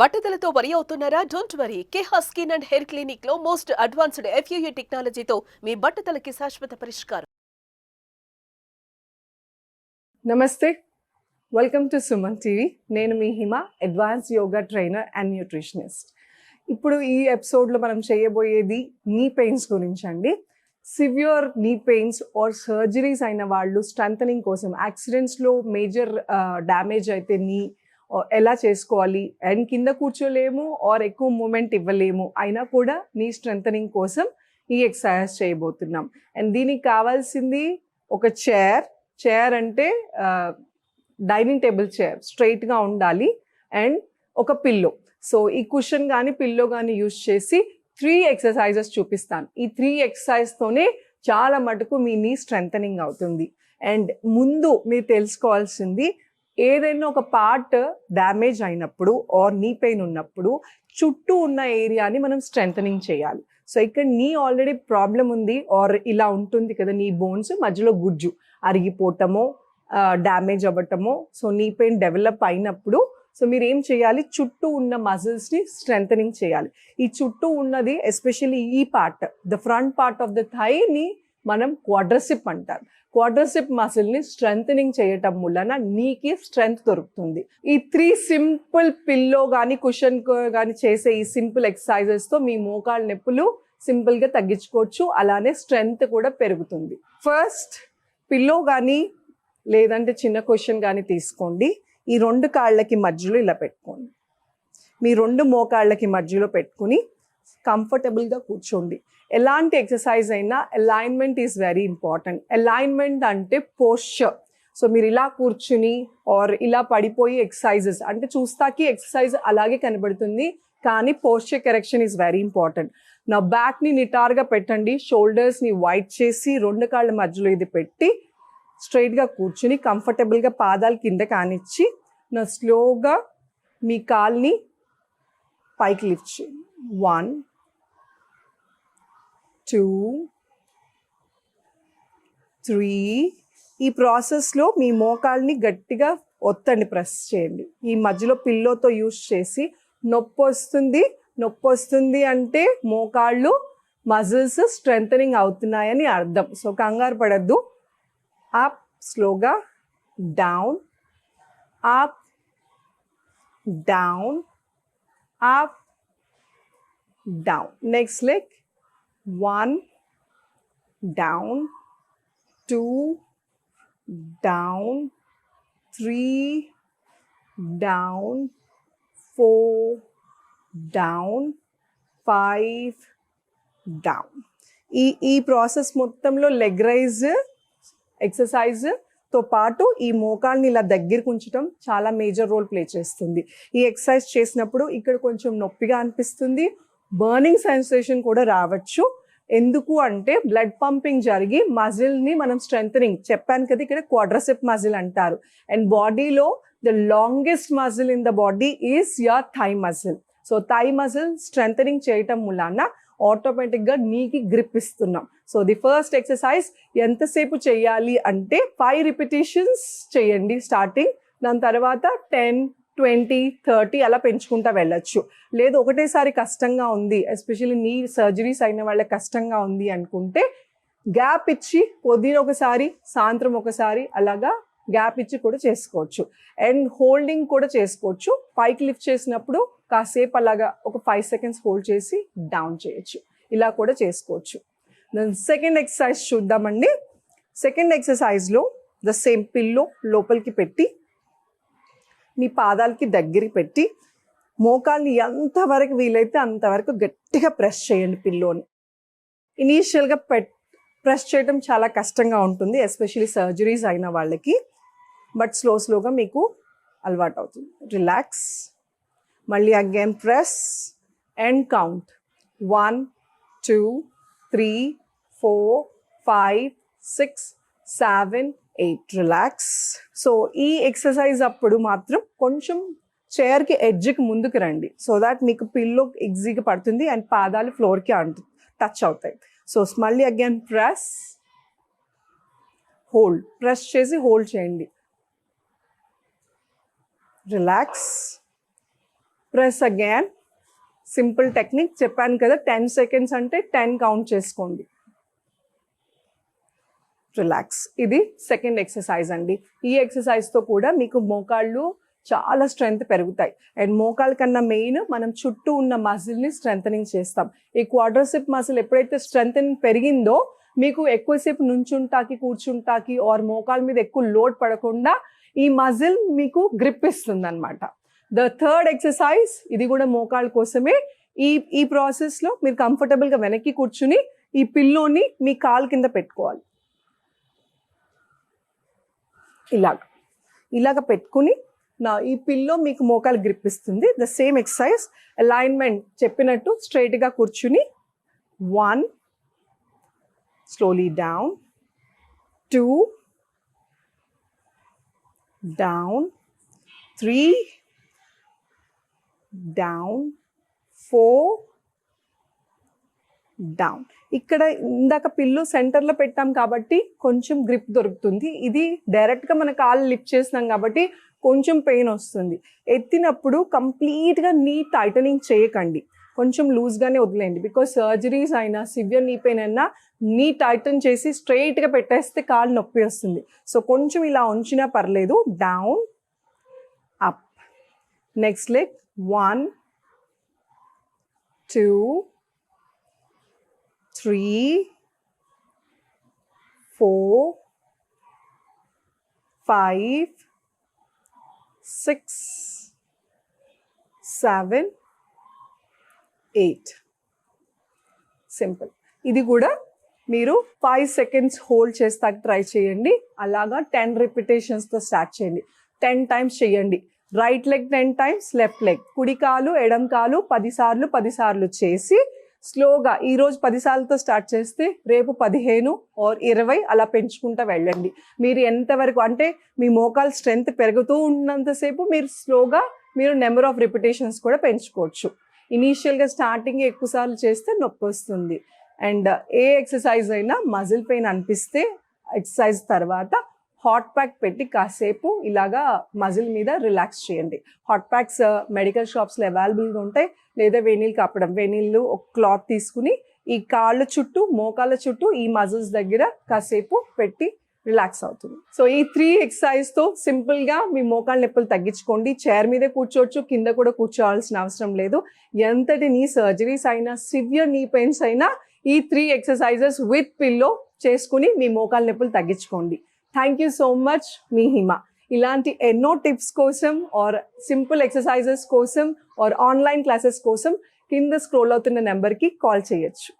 బట్టతలతో worry అవుతున్నారా? Don't worry Keha skin and hair క్లినిక్లో most advanced FUE టెక్నాలజీతో మీ బట్టతలకి శాశ్వత పరిష్కారం. నమస్తే. వెల్కమ్ టు సుమన్ టీవీ నేను మీ Hima advance yoga trainer and nutritionist ఇప్పుడు ఈ ఎపిసోడ్లో మనం చేయబోయేది నీ పెయిన్స్ గురించి అండి. సివియర్ నీ పెయిన్స్ ఆర్ సర్జరీస్ అయిన వాళ్ళు స్ట్రెంథనింగ్ కోసం యాక్సిడెంట్స్లో మేజర్ డ్యామేజ్ అయితే నీ ఎలా చేసుకోవాలి? అండ్ కింద కూర్చోలేము ఆర్ ఎక్కువ మూమెంట్ ఇవ్వలేము. అయినా కూడా నీ స్ట్రెంథనింగ్ కోసం ఈ ఎక్సర్సైజ్ చేయబోతున్నాం. అండ్ దీనికి కావాల్సింది ఒక చైర్ చైర్ అంటే డైనింగ్ టేబుల్ చైర్ స్ట్రైట్గా ఉండాలి. అండ్ ఒక పిల్లో సో ఈ కుషన్ కానీ పిల్లో కానీ యూజ్ చేసి త్రీ ఎక్సర్సైజెస్ చూపిస్తాను. ఈ త్రీ ఎక్సర్సైజ్తోనే చాలా మటుకు మీ నీ స్ట్రెంథనింగ్ అవుతుంది. అండ్ ముందు మీరు తెలుసుకోవాల్సింది ఏదైనా ఒక పార్ట్ డ్యామేజ్ అయినప్పుడు ఆర్ నీ పెయిన్ ఉన్నప్పుడు చుట్టూ ఉన్న ఏరియాని మనం స్ట్రెంథనింగ్ చేయాలి. సో ఇక్కడ నీ ఆల్రెడీ ప్రాబ్లం ఉంది ఆర్ ఇలా ఉంటుంది కదా నీ బోన్స్ మధ్యలో గుజ్జు అరిగిపోవటమో డ్యామేజ్ అవ్వటమో సో నీ పెయిన్ డెవలప్ అయినప్పుడు సో మీరు ఏం చేయాలి? చుట్టూ ఉన్న మజిల్స్ని స్ట్రెంథనింగ్ చేయాలి. ఈ చుట్టూ ఉన్నది ఎస్పెషల్లీ ఈ part the front part of the థైని మనం క్వాడ్రసిప్ అంటారు క్వాడ్రసిప్ మసిల్ని స్ట్రెంథనింగ్ చేయటం వలన నీకి స్ట్రెంగ్త్ దొరుకుతుంది. ఈ త్రీ సింపుల్ పిల్లో కానీ కుషన్ కానీ చేసే ఈ సింపుల్ ఎక్సర్సైజెస్తో మీ మోకాళ్ళ నొప్పులు సింపుల్గా తగ్గించుకోవచ్చు. అలానే స్ట్రెంగ్త్ కూడా పెరుగుతుంది. ఫస్ట్ పిల్లో కానీ లేదంటే చిన్న క్వశ్చన్ కానీ తీసుకోండి. ఈ రెండు కాళ్ళకి మధ్యలో ఇలా పెట్టుకోండి. మీ రెండు మోకాళ్ళకి మధ్యలో పెట్టుకుని కంఫర్టబుల్గా కూర్చోండి. ఎలాంటి ఎక్సర్సైజ్ అయినా alignment is very important. Alignment అంటే పోస్చర్. సో మీరు ఇలా కూర్చుని ఆర్ ఇలా పడిపోయి ఎక్సర్సైజెస్ అంటే చూస్తాకి ఎక్సర్సైజ్ అలాగే కనబడుతుంది కానీ posture correction is very important. నా బ్యాక్ని నిటార్గా పెట్టండి షోల్డర్స్ని వైట్ చేసి రెండు కాళ్ళ మధ్యలో ఇది పెట్టి స్ట్రైట్గా కూర్చుని కంఫర్టబుల్గా పాదాలు కింద కానిచ్చి నా స్లోగా మీ కాల్ని పైకి లిఫ్ట్ చేయండి వన్ టూ త్రీ. ఈ ప్రాసెస్లో మీ మోకాల్ని గట్టిగా ఒత్తండి ప్రెస్ చేయండి. ఈ మధ్యలో పిల్లోతో యూస్ చేసి నొప్పి వస్తుంది నొప్పి వస్తుంది అంటే మోకాళ్ళు మజిల్స్ స్ట్రెంథనింగ్ అవుతున్నాయని అర్థం. సో కంగారు పడద్దు. అప్ స్లోగా down. Up down. up down next leg one down two down three down four down five down ఈ ఈ ప్రాసెస్ మొత్తంలో లెగ్ రైజ్ ఎక్సర్సైజ్ తో పాటు ఈ మోకాల్ని ఇలా దగ్గరికి ఉంచడం చాలా మేజర్ రోల్ ప్లే చేస్తుంది. ఈ ఎక్సర్సైజ్ చేసినప్పుడు ఇక్కడ కొంచెం నొప్పిగా అనిపిస్తుంది. బర్నింగ్ సెన్సేషన్ కూడా రావచ్చు. ఎందుకు అంటే బ్లడ్ పంపింగ్ జరిగి మజిల్ని మనం స్ట్రెంథనింగ్ చెప్పాను కదా ఇక్కడ క్వాడ్రసిప్ మజిల్ అంటారు. అండ్ బాడీలో the longest muscle in the body is your thigh muscle. So thigh muscle strengthening చేయటం వలన ఆటోమేటిక్గా నీకి గ్రిప్ ఇస్తున్నాం. సో ది ఫస్ట్ ఎక్సర్సైజ్ ఎంతసేపు చేయాలి అంటే ఫైవ్ రిపిటేషన్స్ చేయండి స్టార్టింగ్ దాని తర్వాత టెన్ ట్వంటీ థర్టీ అలా పెంచుకుంటా వెళ్ళొచ్చు. లేదు ఒకటేసారి కష్టంగా ఉంది ఎస్పెషల్లీ నీ సర్జరీస్ అయిన వాళ్ళకి కష్టంగా ఉంది అనుకుంటే గ్యాప్ ఇచ్చి పొద్దున ఒకసారి సాయంత్రం ఒకసారి అలాగా గ్యాప్ ఇచ్చి కూడా చేసుకోవచ్చు. అండ్ హోల్డింగ్ కూడా చేసుకోవచ్చు. పైకి లిఫ్ట్ చేసినప్పుడు కాసేపు అలాగా ఒక ఫైవ్ సెకండ్స్ హోల్డ్ చేసి డౌన్ చేయొచ్చు. ఇలా కూడా చేసుకోవచ్చు. దెన్ సెకండ్ ఎక్సర్సైజ్ చూద్దామండి. సెకండ్ ఎక్సర్సైజ్లో ద సేమ్ పిల్లో లోపలికి పెట్టి మీ పాదాలకి దగ్గరికి పెట్టి మోకాల్ని ఎంతవరకు వీలైతే అంతవరకు గట్టిగా ప్రెస్ చేయండి పిల్లోని ఇనీషియల్గా పెట్ ప్రెస్ చేయడం చాలా కష్టంగా ఉంటుంది ఎస్పెషలీ సర్జరీస్ అయిన వాళ్ళకి. బట్ స్లో స్లోగా మీకు అలవాటు అవుతుంది. రిలాక్స్ మళ్ళీ again press and count one two three four five six seven eight relax so ఈ ఎక్సర్సైజ్ అప్పుడు మాత్రం కొంచెం చైర్కి ఎడ్జ్కి ముందుకు రండి. సో దాట్ మీకు పిల్లో ఈజీగా పడుతుంది అండ్ పాదాలు ఫ్లోర్కి అంటు టచ్ అవుతాయి. సో మళ్ళీ అగైన్ ప్రెస్ హోల్డ్ ప్రెస్ చేసి హోల్డ్ చేయండి. Relax press again. Simple technique చెప్పాను కదా టెన్ సెకండ్స్ అంటే టెన్ కౌంట్ చేసుకోండి. రిలాక్స్. ఇది సెకండ్ ఎక్సర్సైజ్ అండి. ఈ ఎక్సర్సైజ్తో కూడా మీకు మోకాళ్ళు చాలా స్ట్రెంగ్త్ పెరుగుతాయి. అండ్ మోకాళ్ళ కన్నా మెయిన్ మనం చుట్టూ ఉన్న మజిల్ని స్ట్రెంథనింగ్ చేస్తాం. ఈ క్వాడ్రసిప్ మజిల్ ఎప్పుడైతే స్ట్రెంగ్ పెరిగిందో మీకు ఎక్కువసేపు నుంచుంటాకి కూర్చుంటాకి ఆర్ మోకాళ్ళ మీద ఎక్కువ లోడ్ పడకుండా ఈ మజిల్ మీకు గ్రిప్ ఇస్తుంది అనమాట ద థర్డ్ ఎక్సర్సైజ్ ఇది కూడా మోకాళ్ళ కోసమే. ఈ ఈ ప్రాసెస్లో మీరు కంఫర్టబుల్గా వెనక్కి కూర్చుని ఈ పిల్లోని మీ కాలు కింద పెట్టుకోవాలి. ఇలాగ. ఇలాగ పెట్టుకుని నా ఈ పిల్లో మీకు మోకాలు గ్రిప్ ఇస్తుంది ద సేమ్ ఎక్సర్సైజ్ అలైన్మెంట్ చెప్పినట్టు స్ట్రైట్గా కూర్చుని one slowly down two down three down four down ఇక్కడ ఇందాక పిల్లు సెంటర్లో పెట్టాం కాబట్టి కొంచెం గ్రిప్ దొరుకుతుంది. ఇది డైరెక్ట్గా మన కాళ్ళు లిఫ్ట్ చేసినాం కాబట్టి కొంచెం పెయిన్ వస్తుంది. ఎత్తినప్పుడు కంప్లీట్గా నీ టైటనింగ్ చేయకండి. కొంచెం లూజ్గానే వదిలేయండి. బికాజ్ సర్జరీస్ అయినా సివియర్ నీ పెయిన్ అయినా నీ టైటన్ చేసి స్ట్రైట్గా పెట్టేస్తే కాళ్ళు నొప్పి వస్తుంది. సో కొంచెం ఇలా ఉంచినా పర్లేదు. Down up next leg one two three, four, five, six, seven, eight simple ఇది కూడా మీరు ఫైవ్ సెకండ్స్ హోల్డ్ చేస్తాక ట్రై చేయండి. అలాగా టెన్ రిపిటేషన్స్తో స్టార్ట్ చేయండి. టెన్ టైమ్స్ చేయండి. Right leg ten times left leg. కుడి కాలు ఎడం కాలు పదిసార్లు పదిసార్లు చేసి స్లోగా ఈరోజు పదిసార్లతో స్టార్ట్ చేస్తే రేపు పదిహేను ఆర్ ఇరవై అలా పెంచుకుంటూ వెళ్ళండి. మీరు ఎంతవరకు అంటే మీ మోకాల్ స్ట్రెంగ్త్ పెరుగుతూ ఉన్నంతసేపు మీరు స్లోగా మీరు నెంబర్ ఆఫ్ రిపిటేషన్స్ కూడా పెంచుకోవచ్చు. ఇనీషియల్గా స్టార్టింగ్ ఎక్కువసార్లు చేస్తే నొప్పి వస్తుంది. అండ్ ఏ ఎక్సర్సైజ్ అయినా మజిల్ పెయిన్ అనిపిస్తే ఎక్సర్సైజ్ తర్వాత హాట్ ప్యాక్ పెట్టి కాసేపు ఇలాగా మజిల్ మీద రిలాక్స్ చేయండి. హాట్ ప్యాక్స్ మెడికల్ షాప్స్లో అవైలబుల్గా ఉంటాయి. లేదా వేణీలు కాపడం. వేణీళ్ళు ఒక క్లాత్ తీసుకుని ఈ కాళ్ళ చుట్టూ మోకాళ్ళ చుట్టూ ఈ మజిల్స్ దగ్గర కాసేపు పెట్టి రిలాక్స్ అవుతుంది. సో ఈ త్రీ ఎక్సర్సైజ్తో సింపుల్గా మీ మోకాళ్ళ నొప్పులు తగ్గించుకోండి. చైర్ మీదే కూర్చోవచ్చు. కింద కూడా కూర్చోవాల్సిన అవసరం లేదు. ఎంతటి నీ సర్జరీస్ అయినా సివియర్ నీ పెయిన్స్ అయినా ఈ త్రీ ఎక్సర్సైజెస్ విత్ పిల్లో చేసుకుని మీ మోకాళ్ళ నొప్పులు తగ్గించుకోండి. థ్యాంక్ యూ సో మచ్ మీ హిమ ఇలాంటి ఎన్నో టిప్స్ కోసం ఆర్ సింపుల్ ఎక్సర్సైజెస్ కోసం ఆర్ ఆన్లైన్ క్లాసెస్ కోసం కింద స్క్రోల్ అవుతున్న నెంబర్కి కాల్ చేయొచ్చు.